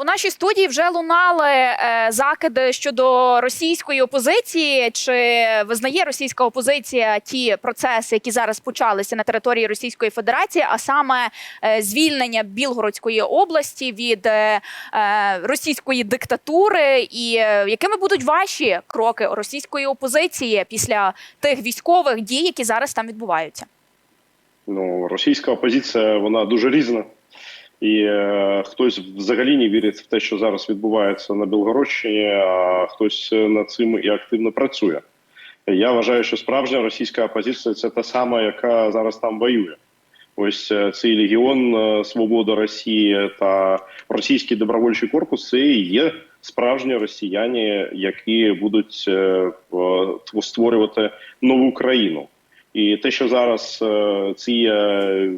У нашій студії вже лунали е, закиди щодо російської опозиції. Чи визнає російська опозиція ті процеси, які зараз почалися на території Російської Федерації, а саме е, звільнення Білгородської області від е, російської диктатури, і якими будуть ваші кроки російської опозиції після тих військових дій, які зараз там відбуваються? Ну, російська опозиція вона дуже різна, і е, хтось взагалі не вірить в те, що зараз відбувається на Білгородщині, а хтось над цим і активно працює. Я вважаю, що справжня російська опозиція це та сама, яка зараз там воює. Ось е, цей легіон е, Свобода Росії та російський добровольчий корпус це і є справжні росіяни, які будуть е, створювати нову країну. І те, що зараз е, ці е,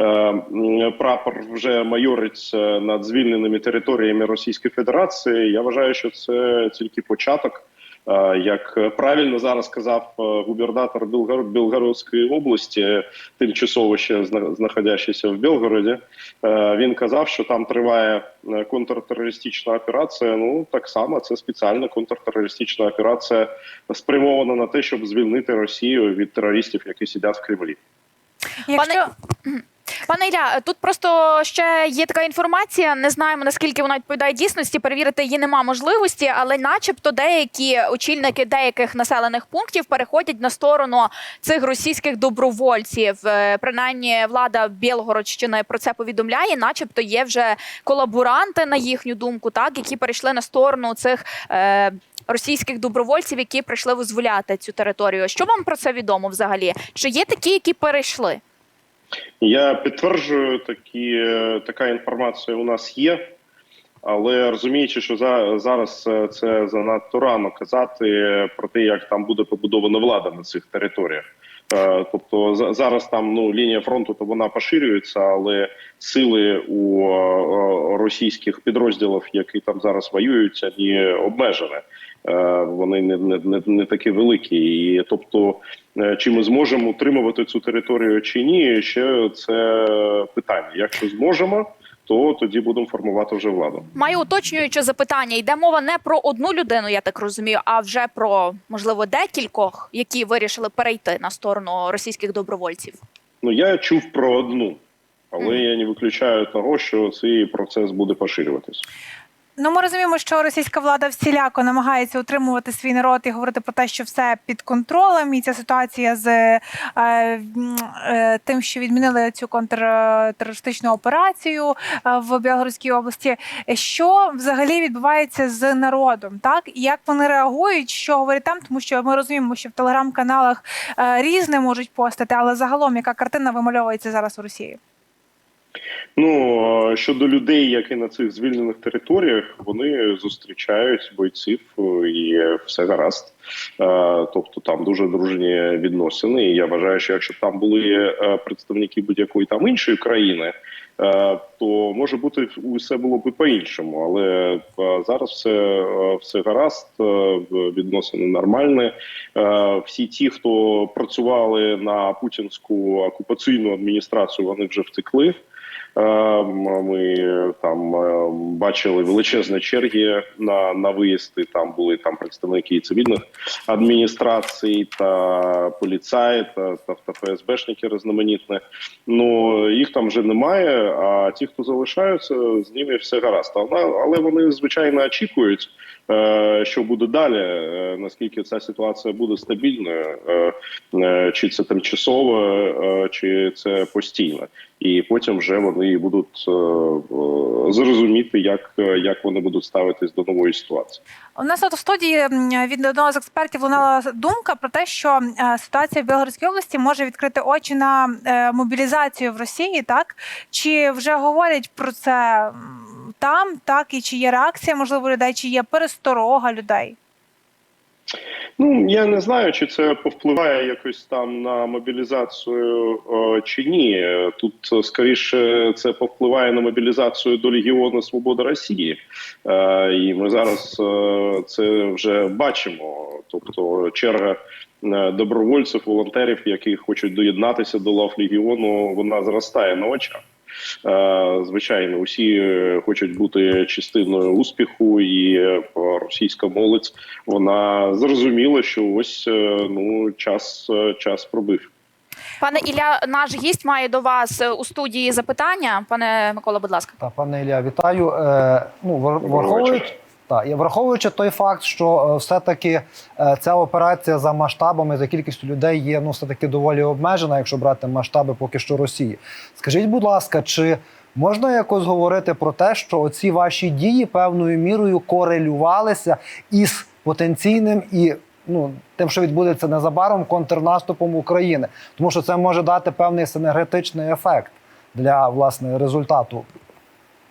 е, прапор вже майорить е, над звільненими територіями Російської Федерації, я вважаю, що це тільки початок. Е, Як правильно зараз сказав губернатор Білгород, Білгородської області, тимчасово ще зна- знаходящийся в Білгороді, він казав, що там триває контртерористична операція. Ну так само це спеціальна контртерористична операція, спрямована на те, щоб звільнити Росію від терористів, які сидять в Кремлі. Якщо Пане Ілля, тут просто ще є така інформація. Не знаємо наскільки вона відповідає дійсності. Перевірити її нема можливості, але, начебто, деякі очільники деяких населених пунктів переходять на сторону цих російських добровольців. Е, Принаймні, влада Білгородщини про це повідомляє. Начебто, є вже колаборанти на їхню думку, так які перейшли на сторону цих. Е, Російських добровольців, які прийшли визволяти цю територію. Що вам про це відомо взагалі? Чи є такі, які перейшли? Я підтверджую, такі, е, така інформація у нас є, але розуміючи, що за, зараз е, це занадто рано казати про те, як там буде побудована влада на цих територіях. Е, Тобто за- зараз там ну лінія фронту то вона поширюється, але сили у е, російських підрозділів, які там зараз воюють, вони обмежені. Е, Вони не, не, не, не такі великі, і тобто, е, чи ми зможемо утримувати цю територію чи ні, ще це питання. Якщо зможемо, то тоді будемо формувати вже владу. Маю уточнююче запитання. Йде мова не про одну людину, я так розумію, а вже про можливо декількох, які вирішили перейти на сторону російських добровольців. Ну я чув про одну, але я не виключаю того, що цей процес буде поширюватись. Ну ми розуміємо, що російська влада всіляко намагається утримувати свій народ і говорити про те, що все під контролем, і ця ситуація з е, е, тим, що відмінили цю контртерористичну операцію е, в Білгородській області. Що взагалі відбувається з народом? Так і як вони реагують, що говорять там, тому що ми розуміємо, що в телеграм-каналах е, різне можуть постати, але загалом яка картина вимальовується зараз у Росії? Ну щодо людей, які на цих звільнених територіях, вони зустрічають бойців е, і все гаразд. Е, Тобто там дуже дружні відносини. І я вважаю, що якщо б там були е, представники будь-якої там іншої країни, то може бути усе було б по-іншому. Але зараз все, все гаразд, відносини нормальні. Всі ті, хто працювали на путінську окупаційну адміністрацію, вони вже втекли. Е, Ми там е, бачили величезні черги на, на виїзди. Там були там представники цивільних адміністрацій та поліцаї та, та, та ФСБшники різноманітні. Ну їх там вже немає. А ті, хто залишаються, з ними все гаразд. Але, вони звичайно очікують, е, що буде далі. е, Наскільки ця ситуація буде стабільною, е, е, чи це тимчасово, е, чи це постійно і потім вже вони будуть е, зрозуміти, як, е, як вони будуть ставитись до нової ситуації. У нас от в студії від одного з експертів лунала думка про те, що е, ситуація в Білгородській області може відкрити очі на мобілізацію в Росії, так чи вже говорять про це там, так і чи є реакція, можливо, людей, чи є пересторога людей? Ну я не знаю, чи це повпливає якось там на мобілізацію е, чи ні. Тут е, скоріше це повпливає на мобілізацію до Легіону Свобода Росії, Е, і ми зараз це вже бачимо. Тобто черга добровольців, волонтерів, які хочуть доєднатися до лав легіону, вона зростає на очах. Е, Звичайно, усі е, хочуть бути частиною успіху, і е, російська молодь вона зрозуміла, що ось ну час, час пробив. Пане Ілля, наш гість має до вас у студії запитання. Пане Микола, будь ласка. Та пане Ілля, вітаю. Е, ну, вр- враховуючи, вечір. та, і враховуючи той факт, що е, все-таки е, ця операція за масштабами, за кількістю людей є ну, все-таки доволі обмежена, якщо брати масштаби поки що Росії. Скажіть, будь ласка, чи можна якось говорити про те, що оці ваші дії певною мірою корелювалися із потенційним і ну, тим, що відбудеться незабаром контрнаступом України? Тому що це може дати певний синергетичний ефект для власне результату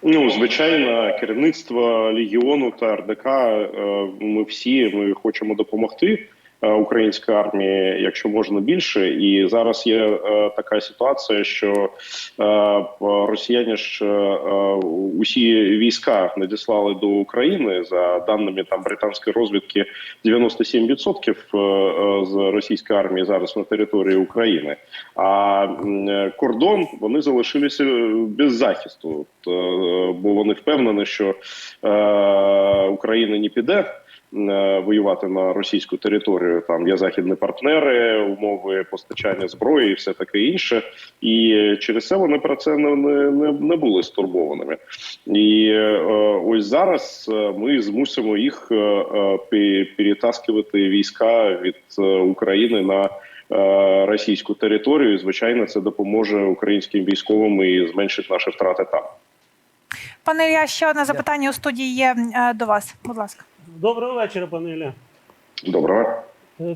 Ну, звичайно, керівництво Легіону та РДК. е, Ми всі ми хочемо допомогти е, українській армії, якщо можна більше. І зараз є е, така ситуація, що е, росіяни ж усі війська надіслали до України за даними там британської розвідки. 97% е, е, з російської армії зараз на території України. А кордон вони залишилися без захисту, бо вони впевнені, що Україна не піде. Е, Воювати на російську територію там є західні партнери, умови постачання зброї і все таке інше. І через це вони про це не, не, не, були стурбованими. І е, ось зараз е, ми змусимо їх перетаскувати війська від України на російську територію. І, Звичайно, це допоможе українським військовим і зменшить наші втрати там. Пане Ілля, ще одне запитання у студії є до вас. Будь ласка. Доброго вечора, пане Ілля. Доброго. Е,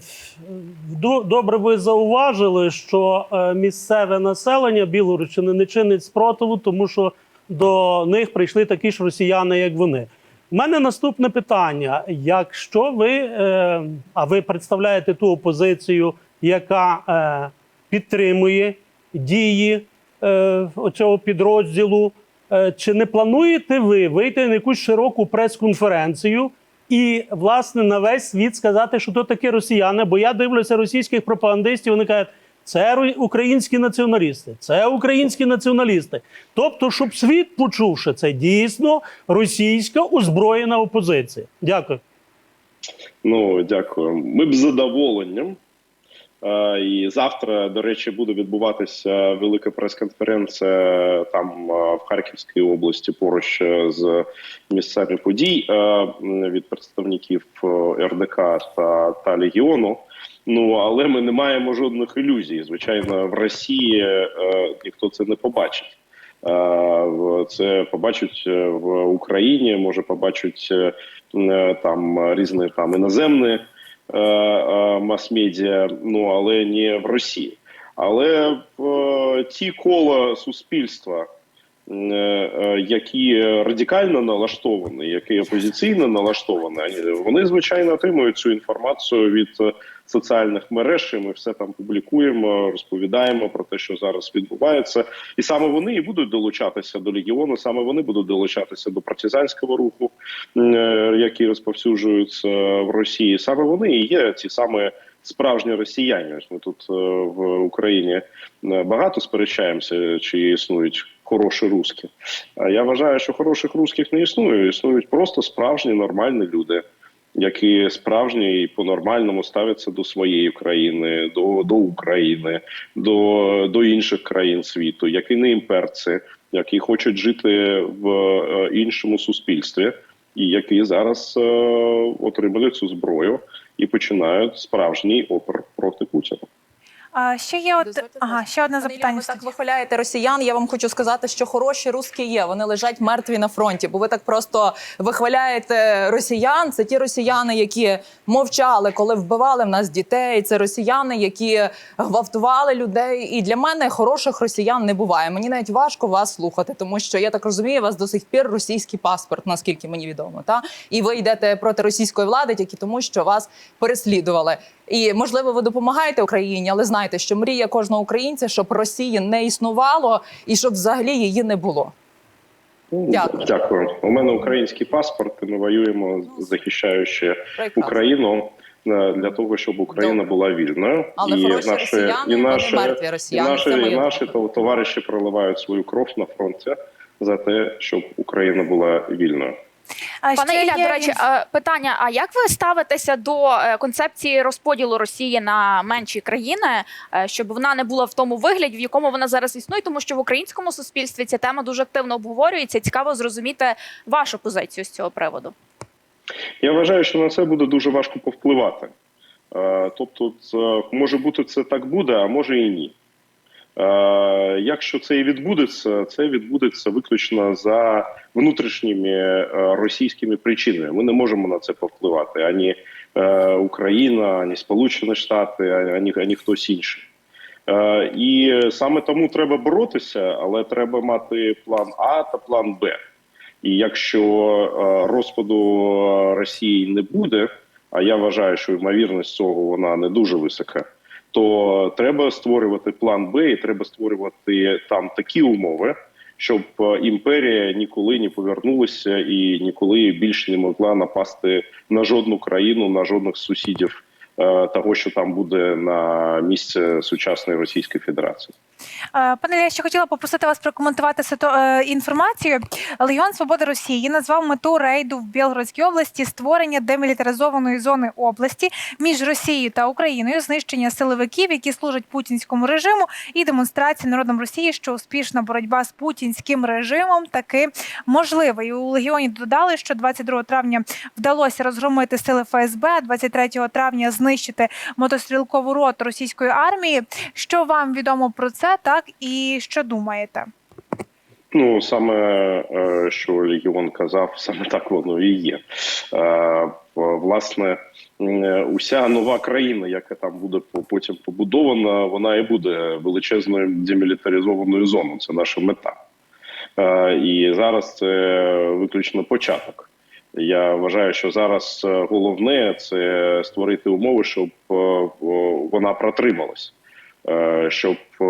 Добре, ви зауважили, що е, місцеве населення Білорусчини не чинить спротиву, тому що до них прийшли такі ж росіяни, як вони. У мене наступне питання: якщо ви, е, а ви представляєте ту опозицію, яка е, підтримує дії е, цього підрозділу, е, чи не плануєте ви вийти на якусь широку прес-конференцію? І власне на весь світ сказати, що то такі росіяни, бо я дивлюся російських пропагандистів. Вони кажуть, це українські націоналісти, це українські націоналісти. Тобто, щоб світ почув, що це дійсно російська озброєна опозиція. Дякую. Ну дякую. Ми б задоволенням. Е, І завтра, до речі, буде відбуватися велика прес-конференція там е, в Харківській області поруч е, з місцями подій е, від представників е, РДК та, та Легіону. Ну але ми не маємо жодних ілюзій. Звичайно, в Росії е, ніхто це не побачить. Е, Це побачать е, в Україні, може побачать е, там різні там іноземні е, е, мас-медіа, ну але не в Росії. Але е, ті кола суспільства, е, які радикально налаштовані, які опозиційно налаштовані, вони звичайно отримують цю інформацію від е, соціальних мереж. і Ми все там публікуємо, розповідаємо про те, що зараз відбувається, і саме вони і будуть долучатися до легіону. Саме вони будуть долучатися до партизанського руху, е, які розповсюджуються в Росії. Саме вони і є ці саме справжні росіяни. Ми тут е, в Україні е, багато сперечаємося, чи існують хороші русські. Я вважаю, що хороших русських не існує. Існують просто справжні нормальні люди. Які справжні і по-нормальному ставляться до своєї країни, до, до України, до, до інших країн світу, які не імперці, які хочуть жити в е, іншому суспільстві, і які зараз е, отримали цю зброю і починають справжній опір проти Путіна. А, ще є от Дозвольте, ага, ще одне запитання. ви так вихваляєте росіян. Я вам хочу сказати, що хороші русські є. Вони лежать мертві на фронті. Бо ви так просто вихваляєте росіян. Це ті росіяни, які мовчали, коли вбивали в нас дітей. Це росіяни, які гвалтували людей. І для мене хороших росіян не буває. Мені навіть важко вас слухати, тому що я так розумію, у вас до сих пір російський паспорт, наскільки мені відомо. Та і ви йдете проти російської влади тільки тому, що вас переслідували. І можливо, ви допомагаєте Україні, але знайте, що мрія кожного українця, щоб Росії не існувало і щоб взагалі її не було. Ну, Дякую. Дякую. У мене український паспорт. Ми воюємо, захищаючи Прекрасно. Україну. е, для того, щоб Україна Добре. була вільною. Але хороші росіяни, і наші, мертві і росіяни. наші, це моє і наші то- товариші проливають свою кров на фронті за те, щоб Україна була вільною. А Пане ще Ілля, є до речі, питання: а як ви ставитеся до е, концепції розподілу Росії на менші країни, е, щоб вона не була в тому вигляді, в якому вона зараз існує? Тому що в українському суспільстві ця тема дуже активно обговорюється. Цікаво зрозуміти вашу позицію з цього приводу. Я вважаю, що на це буде дуже важко повпливати. Е, Тобто, це, може бути, це так буде, а може і ні. Е, Якщо це і відбудеться, це відбудеться виключно за внутрішніми е, російськими причинами. Ми не можемо на це повпливати ані е, Україна, ані Сполучені Штати, ані, ані хтось інший. І саме тому треба боротися, але треба мати план А та план Б. І якщо розпаду Росії не буде, а я вважаю, що ймовірність цього вона не дуже висока, то треба створювати план Б і треба створювати там такі умови, щоб е, імперія ніколи не повернулася і ніколи більше не могла напасти на жодну країну, на жодних сусідів е, того, що там буде на місце сучасної Російської Федерації. Е, Пане Ілля, ще хотіла попросити вас прокоментувати е, інформацію. Легіон Свободи Росії назвав мету рейду в Білгородській області створення демілітаризованої зони області між Росією та Україною, знищення силовиків, які служать путінському режиму, і демонстрація народом Росії, що успішна боротьба з путінським режимом таки можлива. І у легіоні додали, що 22 травня вдалося розгромити сили ФСБ, а 23 травня знищити мотострілкову роту російської армії. Що вам відомо про це, так і що думаєте? Ну саме е, що Легіон казав, саме так воно і є. Е, Власне, уся нова країна, яка там буде потім побудована, вона і буде величезною демілітаризованою зоною. Це наша мета. Е, І зараз це виключно початок. Я вважаю, що зараз головне це створити умови, щоб вона протрималась, щоб е,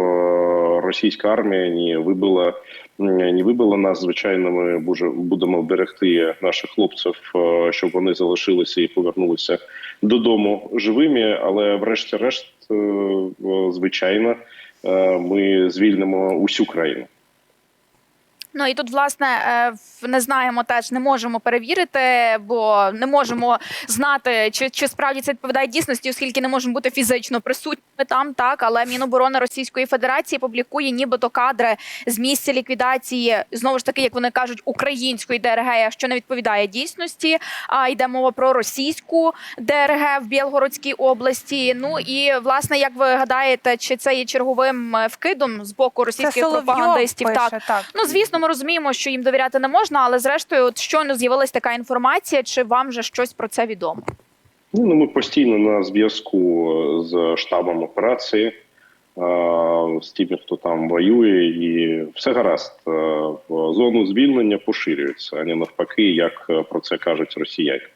російська армія не вибила не вибила нас. Звичайно, ми будемо берегти наших хлопців, е, щоб вони залишилися і повернулися додому живими. Але, врешті-решт, е, е, звичайно, е, ми звільнимо усю країну. Ну і тут, власне, е, не знаємо теж, не можемо перевірити, бо не можемо знати, чи, чи справді це відповідає дійсності, оскільки не можемо бути фізично присутніми там. Так, але Міноборони Російської Федерації публікує нібито кадри з місця ліквідації, знову ж таки, як вони кажуть, української ДРГ, що не відповідає дійсності. А йде мова про російську ДРГ в Білгородській області. Ну і власне, як ви гадаєте, чи це є черговим е, вкидом з боку російських пропагандистів? пише, Так. так. Ну, звісно, ми розуміємо, що їм довіряти не можна, але зрештою, от щойно з'явилась така інформація, чи вам вже щось про це відомо? Ну, ну, ми постійно на зв'язку е, з штабом операції, е, з тими, хто там воює, і все гаразд. Е, в Зону звільнення поширюється, а не навпаки, як про це кажуть росіяни.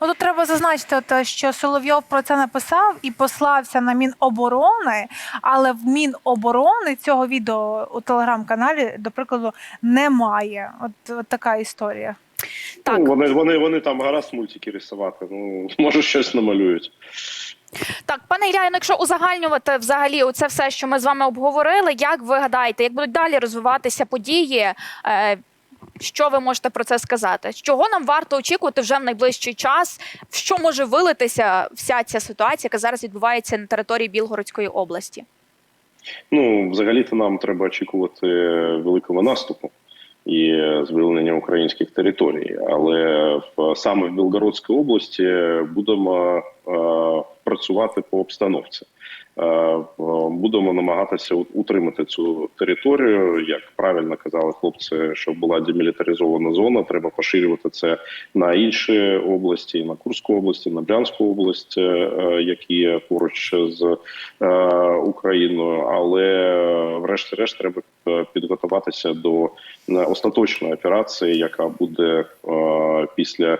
Ну, тут треба зазначити, от, що Соловйов про це написав і послався на Міноборони, але в Міноборони цього відео у телеграм-каналі, до прикладу, немає. От, от така історія. Так. Ну, вони, вони, вони там гаразд мультики рисувати. Ну, може, щось намалюють. Так, пане Ілля, ну, якщо узагальнювати взагалі оце все, що ми з вами обговорили, як ви гадаєте, як будуть далі розвиватися події? Е, що ви можете про це сказати? Чого нам варто очікувати вже в найближчий час? В що може вилитися вся ця ситуація, яка зараз відбувається на території Білгородської області? Ну, взагалі-то нам треба очікувати великого наступу і е, звільнення українських територій. Але саме в Білгородській області будемо е, працювати по обстановці. Е, будемо намагатися утримати цю територію. Як правильно казали хлопці, щоб була демілітаризована зона, треба поширювати це на інші області, на Курську область, на Брянську область, е, які є поруч з е, Україною. Але врешті-решт треба підготуватися до остаточної операції, яка буде після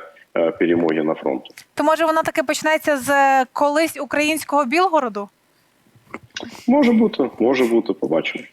перемоги на фронті. То може вона таки почнеться з колись українського Білгороду? Може бути, може бути, побачимо.